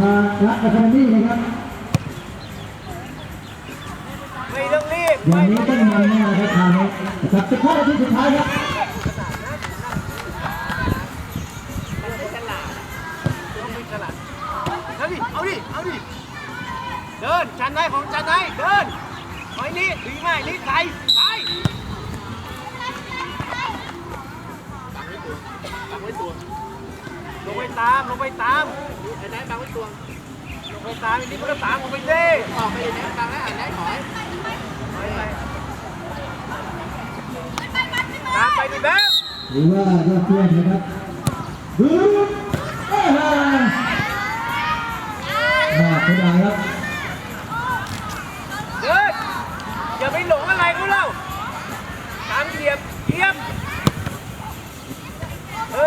สุภารักอะคาเดมี่นะครับไม่ต้องรีบอย่างนี้ต้องมันแน่นะครับคราวนี้นะครับสิบห้านาทีสุดท้ายครับฉลาดต้องไม่ฉลาดเอาดิเอาดิ เอาดิ เดิน จันได้ของจันได้ เดินไอ้นี่ดีไหมนี่ใส่ใส่บั ตาม ลงไปตามไอ้ไหนบังไว้ตัวลงไปตามอันนี้มันก็ตามออกไปดิออกไปเลยนะบังแล้วอันไหนถอยถอยไปตามไปดิแบ๊หรือว่ายอดเยี่ยมนะครับดูเอ้ยน่าเสียดายครับ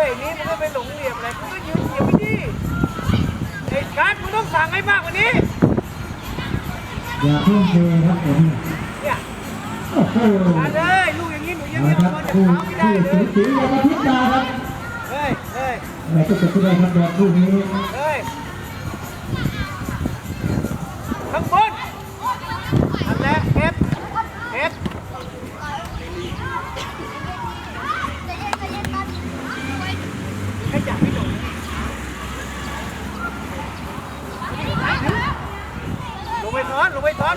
เฮ้ยนี่มันก็ไปหลงเหลี่ยมอะไรมันก็ยืนเหลี่ยมไปดิไอ้การดมึงต้องสั่งให้มากกว่านี้ อย่าเพิ่งเทครับผมเนี่ยโอ้โหการดเอ้ยลูกอย่างนี้หนูยังนะไม่คอรัอบกมาจากคู่เท้าไม่ได้คู่เลสียสีอย่ากระพริบตาครับเฮ้ย เฮ้ย อะไรก็เกิดขึ้นได้ครับแบบคู่นี้ เฮ้ย อนลงไปซ้อน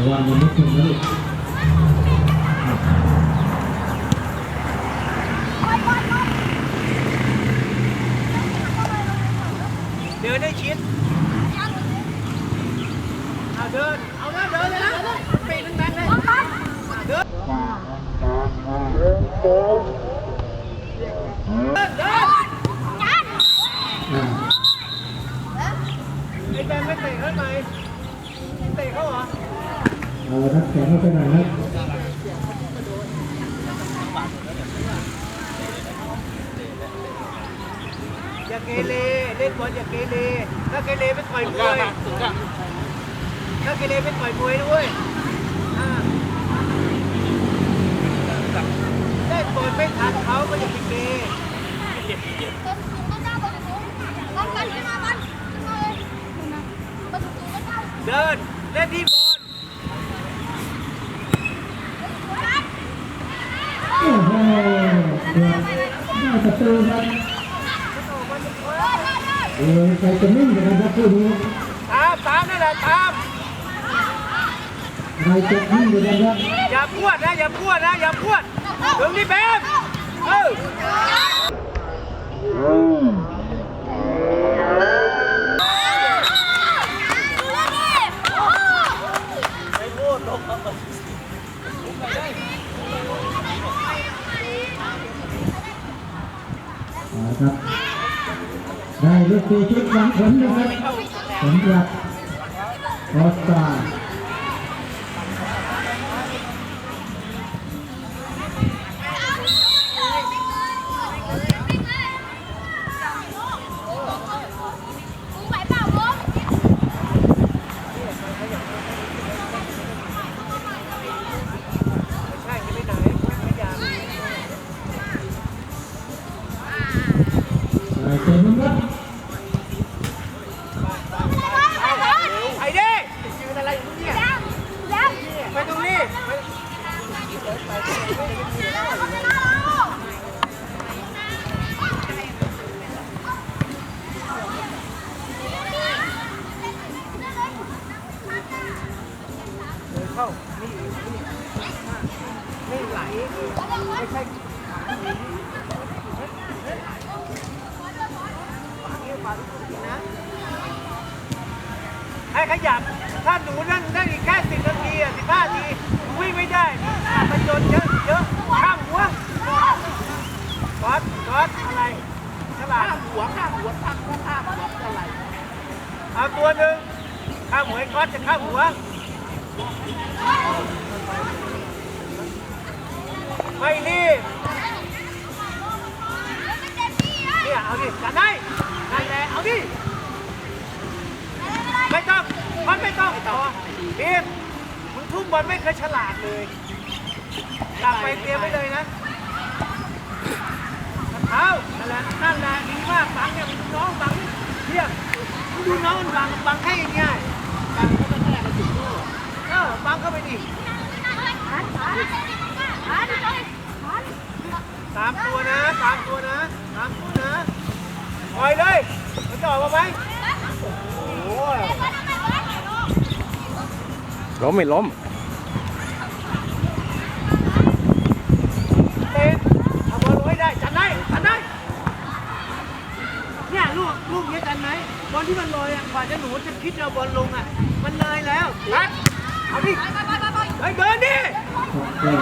ระวังมันนิดนึงนะลูกเดินให้ชิดเอาเดิน เอานะเดินเลยนะปีนแรงๆเลยเดินเดินเดินอ่าไอ้แบงค์ไม่เตะเขาไหมเตะเขาเหรอ เอาละครับแข่งเข้าไปหน่อยครับอย่าเกเรเล่นบอลอย่าเกเรถ้าเกเรไม่ต่อยมวยถ้าเกเรไม่ต่อยมวยด้วยอ่าได้ต่อยไม่ทันเขาก็อย่าไปเกเรเดินเล่นที่บอล โอ้โหเดือดได้ประตูครับเออใจจะนิ่งกันนะครับคู่นี้ตามตามนั่นแหละตามใจจะนิ่งกันนะครับอย่าพวดนะอย่าพวดนะอย่าพวดถึงที่แบมเออ เอาละครับ ได้ลูกตีชุดหวังผลนะครับสำหรับออสตา อตอะไรฉลาดข้ามหัวข้ามหัวข้ามหัวข้ามหัวอะไรเอาตัวหนึ่งข้ามหัวไอ้ก๊อตจะข้ามหัว ไม่รีบเนี่ยเอาดิจัดได้นั่นแหละเอาดิไม่ต้องมันไม่ต้องต่อทีมมึงทุ่มบอลไม่เคยฉลาดเลยหลักไปเตรียมไว้เลยนะ เท้านั่นแหละนั่นแหละดีมากบังเนี่ยมึงดูน้องบังเทียบมึงดูน้องมันบังบังให้ง่ายการเขาไม่แค่กระสุนโลกเออบังเข้าไปดิตามตัวนะตามตัวนะตามตัวนะปล่อยเลยมันจะออกมาไหมโอ้ยล้มไม่ล้ม เตะเอาบอลลงให้ได้จันได้จันได้ เนี่ยลูกลูกเนี้ยจันไหมบอลที่มันลอยอะก ว่าจะหนูจะคิดเอาบอลลงอะ มันเลยแล้วทัดเอาดิเฮ้ยเดินดิก็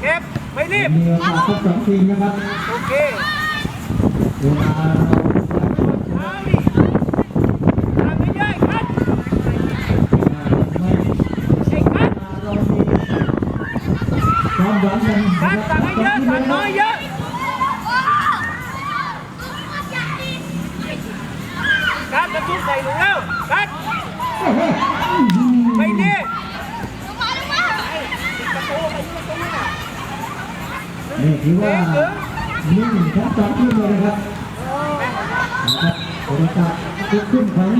เก็บไม่รีบมีโอกาสครบสองทีมนะครับ โอเคเวลาเราเอา งทั้งสองทีมเลยนะครับนะครับโอกาสลุกขึ้นของ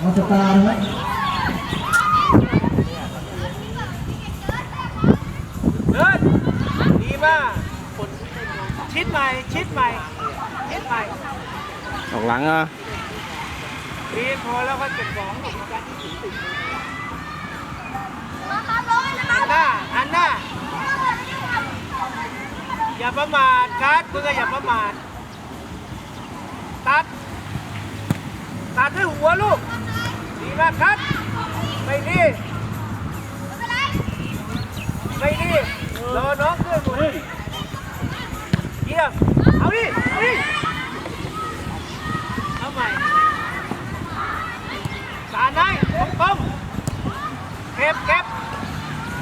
ออสตาร์นะครับเดินดีมากชิดใหม่ ชิดใหม่ ชิดใหม่ออกหลังอะดีพอแล้วก็เก็บของหันหน้าหันหน้า อย่าประมาทคัดมึงก็อย่าประมาทตัด ตัดด้หัวลูก ดีมากครับ ไม่ดีไม่ดีรอน้องเพื่อนหมุนเยี่ยมเอาดิเอาดิเอาใหม่สารได้ตรงตรงๆเก็บเก็บ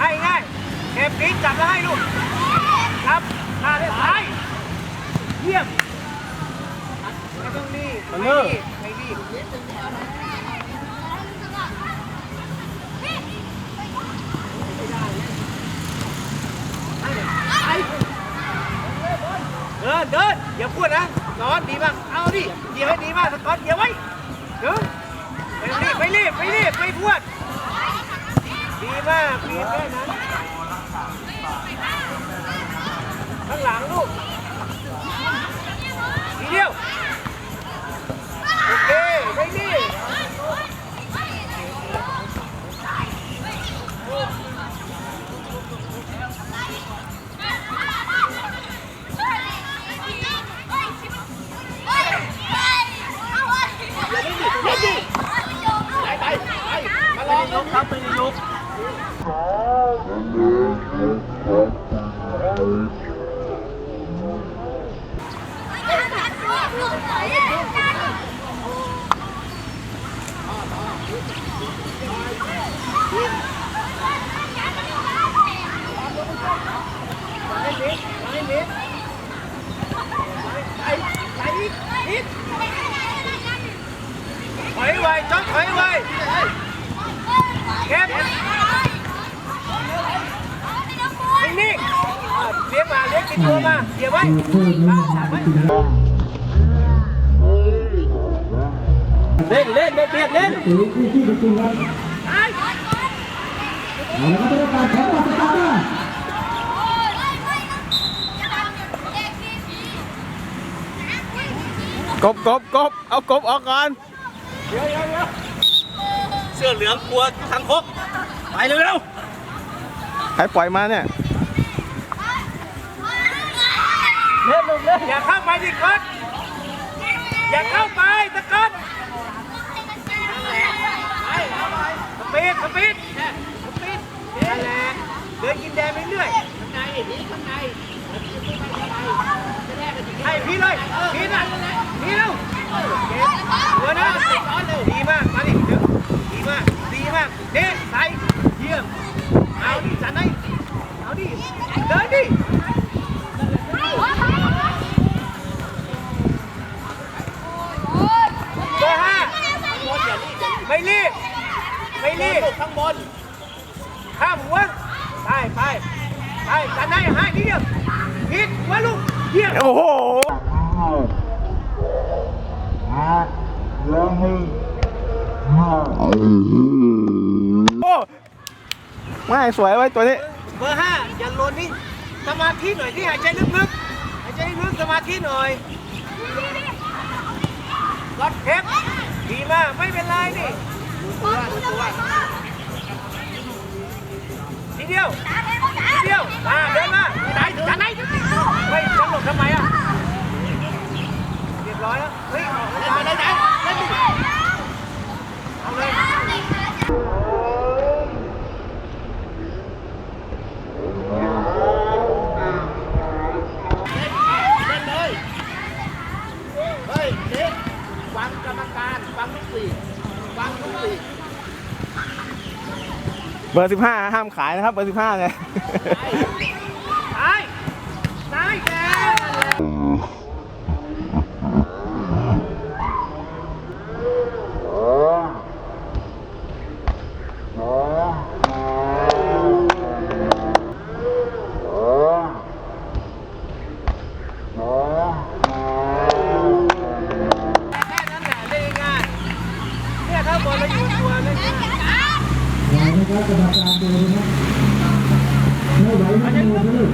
ให้ง่ายเก็บปีกจับแล้วให้ลูก ข้าได้ซ้ายเยี่ยมไม่ต้องรีบไม่รีบไม่รีบเดินเดินอย่าพูดนะสอนดีมาก เอาดิเดี๋ยวให้ดีมากสกอตเดี๋ยวไว้เดินไม่รีบไม่รีบไม่รีบไม่พูดดีมากดีแค่นั้น ข้างหลังลูกทีเดียว โอเคไม่รีบมาลองลงครับไปลุกให้นิดให้นิดไปไปนิดนิดถอยไวจ้องถอยไวเก็บนิ่งๆอะเลี้ยงมาเลี้ยงกินตั วมาเดี๋ยวไว้คือคู่นี้นะครับจ เล่นเล่นไม่เปียกเล่นสีที่ที่จริงๆครับเอาละครับเป็นโอกาสของออสตาร์นะกบกบกบเอากบออกก่อนเดี๋ยวเดี๋ยวเดี๋ยวเสื้อเหลืองกลัวทางคกไปเร็วใครปล่อยมาเนี่ยๆเล่นลงเล่นอย่าเข้าไปดิก๊อตอย่าเข้าไปตะก๊อต ไปสันไหนให้นิดเดียวผิดหัวลูกเยี่ยมโอ้โหโอ้ไม่สวยไว้ยตัวนี้ เบอร์ห้าอย่าหล่นนี่สมาธิหน่อยที่หายใจลึกๆหายใจลึกๆสมาธิหน่อยรถเทปดีมากไม่เป็นไรนี่ทีเดียวทีเดียว มาเดินมาไหนจะไหนเฮ้ยจะหลบทำไมอะเรียบร้อยแล้วเฮ้ยออกแล้วไหนไหนเอาเลย เล่นเลยเฮ้ยเด็กฟังกรรมการฟังลูกสี่ฟังลูกสี่ เบอร์สิบห้าห้ามขายนะครับ เบอร์สิบห้าเนี่ย ซ้ายซ้ายแกแค่นั้นแหละเล่นง่ายเนี่ยถ้าบอลเราอยู่ตัวเล่นง่าย รอนะครับกรรมการดูนะครับไม่ไหวไม่ดูนะลูก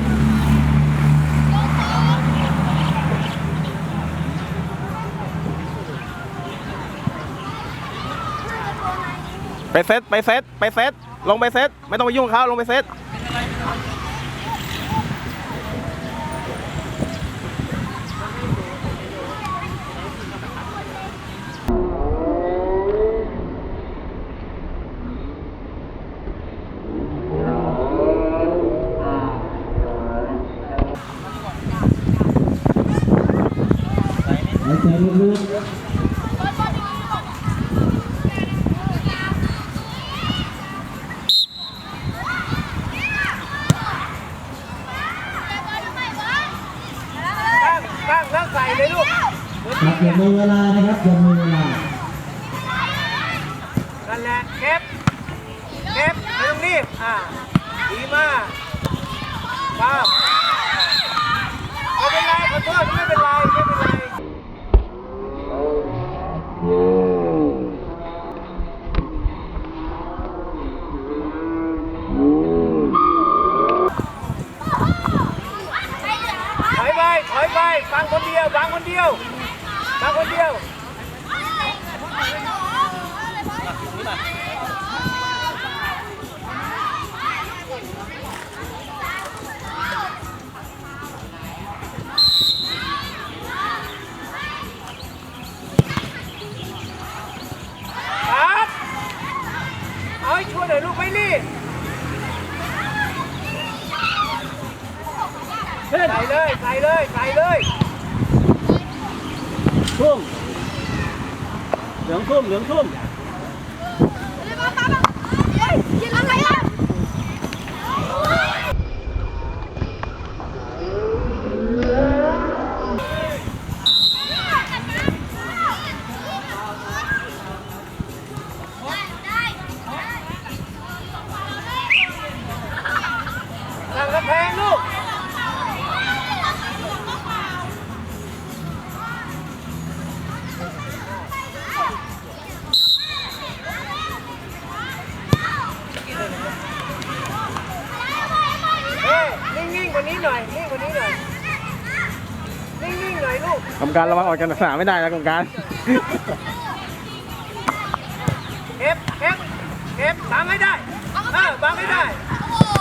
ไป เซตไปเซตไปเซตลงไปเซตไม่ต้องไปยุ่งเขาลงไปเซต หายใจลึก ตั้งตั้งแล้วใส่เลยลูก ๆครับอย่ามีเวลานะครับอย่ามีเวลา นั่นแหละเก็บเก็บไม่ต้อง รีบ อ่าดีมากว้าวไม่เป็นไรขอโทษไม่เป็นไร ไม่เป็นไรถอยไปถอยไปฟังคนเดียวฟังคนเดียวฟังคนเดียว เหลืองทุ่มเหลืองทุ่ม กกรรมการระวังออกจากสนามไม่ได้นะกรรมการเก็บเก็บเก็บบังให้ได้เออบังให้ได้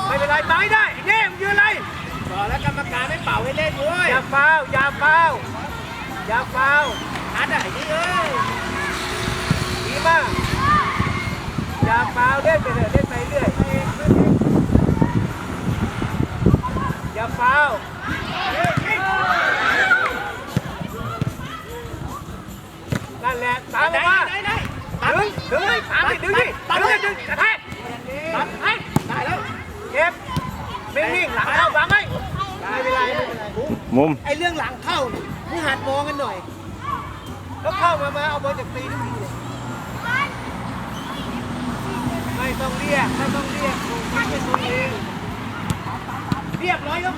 ไม่เป็นไรบังให้ได้เน่มงยืนอะไรต่อแล้วกรรมการไม่เป่าให้เล่นเว้ยอย่าฟาวอย่าฟาวอย่าฟาวฮัดอะไอ้นี่เอ้ยดีมากอย่าเปล่าเล่นไปเลยเล่นไปเรื่อยอย่าเปล่านั่ นแหละตามออกมาดึงดึงเลยตามดิดึงดิดึงดิดึงกระแทกตัดให้ได้แล้วเก็บนิ่งๆหลังเข้าวางไว้ไม่เป็นไรไม่เป็นไรมุมไอเรื่องหลังเข้านี่มึงหัดมองกันหน่อยแล้วเข้ามามาเอาบอลจากตีทุกทีเลยไม่ต้องเรียกไม่ต้องเรียกถูกยิงเป็นตัวเองเรียบร้อยครับ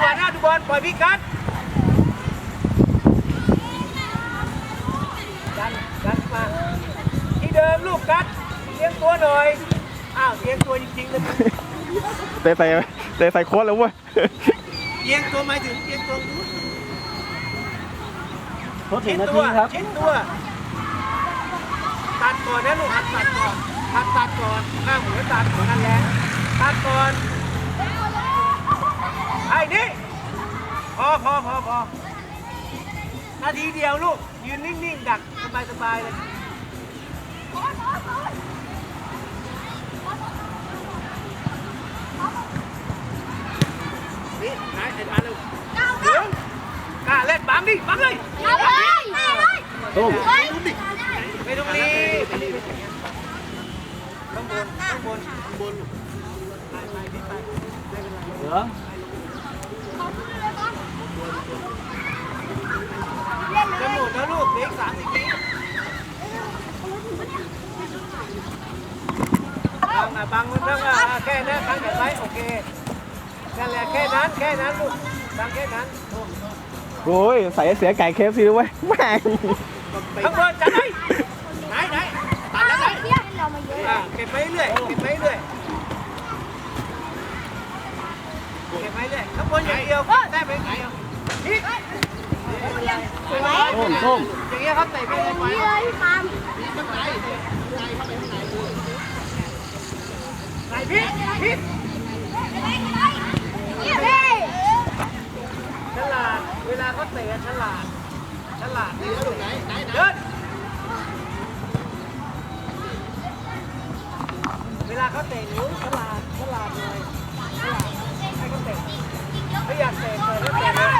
ตัวหน้าดูบอลปล่อยพิกัดดันดันมาที่เดิมลูกกัดเลี้ยงตัวหน่อยอ้าวเลี้ยงตัวจริงๆเลยเตะใส่เตะใส่โค้ดแล้วเว้ยเอียงตัวหมายถึงเอียงตัวกูทดถึงนาทีครับชิ้นตัวตัดก่อนนะลูกหัดตัดก่อนหัดตัดก่อนข้างหัวตัดของกันแรงตัดก่อน ไอ้นี่พอพอพอพอนาทีเดียวลูก ยืนนิ่งๆ ดักสบายๆเลยนี่ไหนไอ้มาเร็วถึงกล้าเล่นบังดิบังเลยตุ้มไม่ต้องรีบข้างบนข้างบนข้างบนไปไปพี่ไปไม่เป็นไรเหลือง จะหมดแล้วลูกเหลืออีกสามสิบวิบังอะบังมันบังอะแค่นั้นบังกันไว้โอเคนั่นแหละแค่นั้นแค่นั้นลูกบังแค่นั้นโอ้โอ้ยใส่เสียไก่เคฟซีด้วยแม่งข้างบนจัดให้ไหนไหนตัดแล้วไหน อะเก็บไปเรื่อยเก็บไปเรื่อย ตุ้มตุ้มอย่างเงี้ยครับเตะไปเลยไปข้างในข้างในเข้าไปข้างในดูไหนพี่พี่ฉลาด เวลาเขาเตะฉลาด ฉลาดนี่ลูกไหนไหนไหนเดินเวลาเขาเตะหนูฉลาด ฉลาดเลยฉลาดให้เขาเตะไม่อยากเตะเปิดแล้วเตะ